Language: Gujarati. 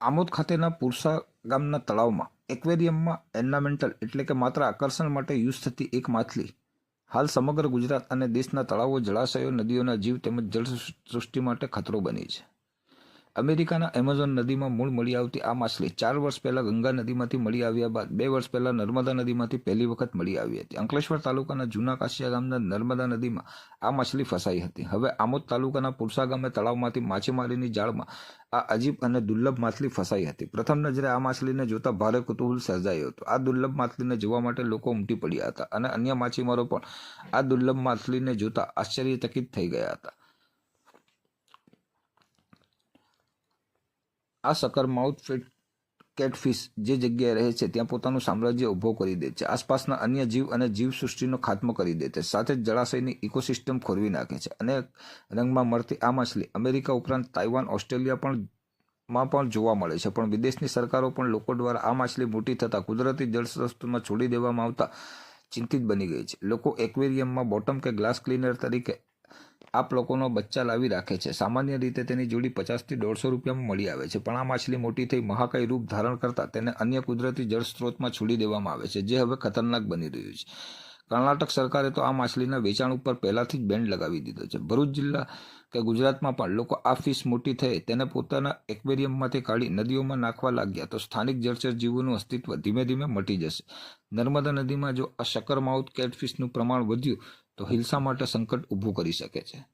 આમોદ ખાતેના પુરસા ગામના તળાવમાં એક્વેરિયમમાં એર્નામેન્ટલ એટલે કે માત્ર આકર્ષણ માટે યુઝ થતી એક માછલી. હાલ સમગ્ર ગુજરાત અને દેશના તળાવો, જળાશયો, નદીઓના જીવ તેમજ જળ સૃષ્ટિ માટે ખતરો બની છે. અમેરિકાના એમેઝોન નદીમાં મૂળ મળી આવતી આ માછલી ચાર વર્ષ પહેલા ગંગા નદીમાંથી મળી આવ્યા બાદ બે વર્ષ પહેલા નર્મદા નદીમાંથી પહેલી વખત મળી આવી હતી. અંકલેશ્વર તાલુકાના જૂના કાશિયા ગામના નર્મદા નદીમાં આ માછલી ફસાઈ હતી. હવે આમોદ તાલુકાના પુરસા ગામે તળાવમાંથી માછીમારીની જાળમાં આ અજીબ અને દુર્લભ માછલી ફસાઈ હતી. પ્રથમ નજરે આ માછલીને જોતા ભારે કુતૂહલ સર્જાયું હતું. આ દુર્લભ માછલીને જોવા માટે લોકો ઉમટી પડ્યા હતા અને અન્ય માછીમારો પણ આ દુર્લભ માછલીને જોતા આશ્ચર્યચકિત થઈ ગયા હતા. આ સકર માઉથ ફિટ કેટફિશ જે જગ્યાએ રહે છે, ત્યાં પોતાનું સામ્રાજ્ય ઊભો કરી દે છે. આસપાસના અન્ય જીવ અને જીવ સૃષ્ટિનો ખાત્મો કરી દે છે. સાથે જ જળાશયની ઇકોસિસ્ટમ ખોરવી નાખે છે અને રંગમાં મળતી આ માછલી અમેરિકા ઉપરાંત તાઇવાન, ઓસ્ટ્રેલિયા પણ, માં પણ જોવા મળે છે. પણ વિદેશની સરકારો પણ લોકો દ્વારા આ માછલી મોટી થતાં કુદરતી જળસ્રોતમાં છોડી દેવામાં આવતા ચિંતિત બની ગઈ છે. લોકો એક્વેરિયમમાં બોટમ કે ગ્લાસ ક્લીનર તરીકે આપ લોકોનો બચ્ચા લાવી રાખે છે. સામાન્ય રીતે તેની જોડી પચાસથી દોઢસો રૂપિયામાં મળી આવે છે, પણ આ માછલી મોટી થઈ મહાકાય રૂપ ધારણ કરતાં તેને અન્ય કુદરતી જળ સ્ત્રોતમાં છોડી દેવામાં આવે છે, જે હવે ખતરનાક બની રહ્યું છે. કર્ણાટક સરકારે તો આ માછલીના વેચાણ ઉપર પહેલાથી જ બેન્ડ લગાવી દીધો છે. ભરૂચ જિલ્લા કે ગુજરાતમાં પણ લોકો આ ફિશ મોટી થઈ તેને પોતાના એક્વેરિયમમાંથી કાઢી નદીઓમાં નાખવા લાગ્યા તો સ્થાનિક જળચર જીવોનું અસ્તિત્વ ધીમે ધીમે મટી જશે. નર્મદા નદીમાં જો આ શકરમાઉથ કેટફિશનું પ્રમાણ વધ્યું તો હિલ્સા માટે સંકટ ઊભું કરી શકે છે.